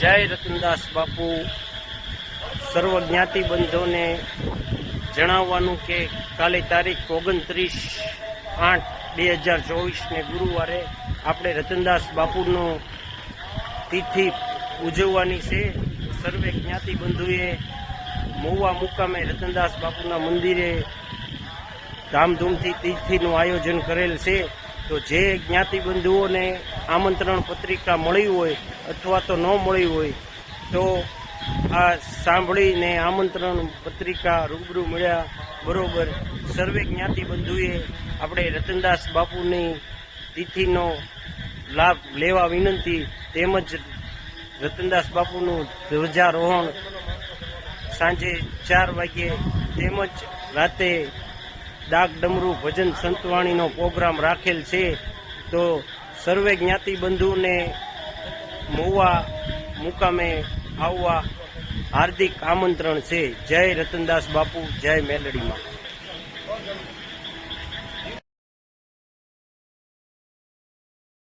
જય રતનદાસ બાપુ. સર્વ જ્ઞાતિ બંધોને જણાવવાનું કે કાલે તારીખ ઓગણત્રીસ આઠ બે હજાર ચોવીસને ગુરુવારે આપણે રતનદાસ બાપુનો તિથિ ઉજવવાની છે. સર્વે જ્ઞાતિ બંધુએ મહુવા મુકામે રતનદાસ બાપુના મંદિરે ધામધૂમથી તિથિનું આયોજન કરેલ છે. તો જે જ્ઞાતિ બંધુઓને આમંત્રણ પત્રિકા મળી હોય અથવા તો ન મળી હોય, તો આ સાંભળીને આમંત્રણ પત્રિકા રૂબરૂ મળ્યા બરોબર. સર્વે જ્ઞાતિ બંધુએ આપણે રતનદાસ બાપુની તિથિનો લાભ લેવા વિનંતી, તેમજ રતનદાસ બાપુનું ધ્વજારોહણ સાંજે ચાર વાગ્યે, તેમજ રાતે ડાક ડમરું ભજન સંતવાણીનો પ્રોગ્રામ રાખેલ છે, તો સર્વે જ્ઞાતિ બંધુને મોવા મુકામે આવવા હાર્દિક આમંત્રણ છે. જય રતનદાસ બાપુ, જય મેલડીમાં.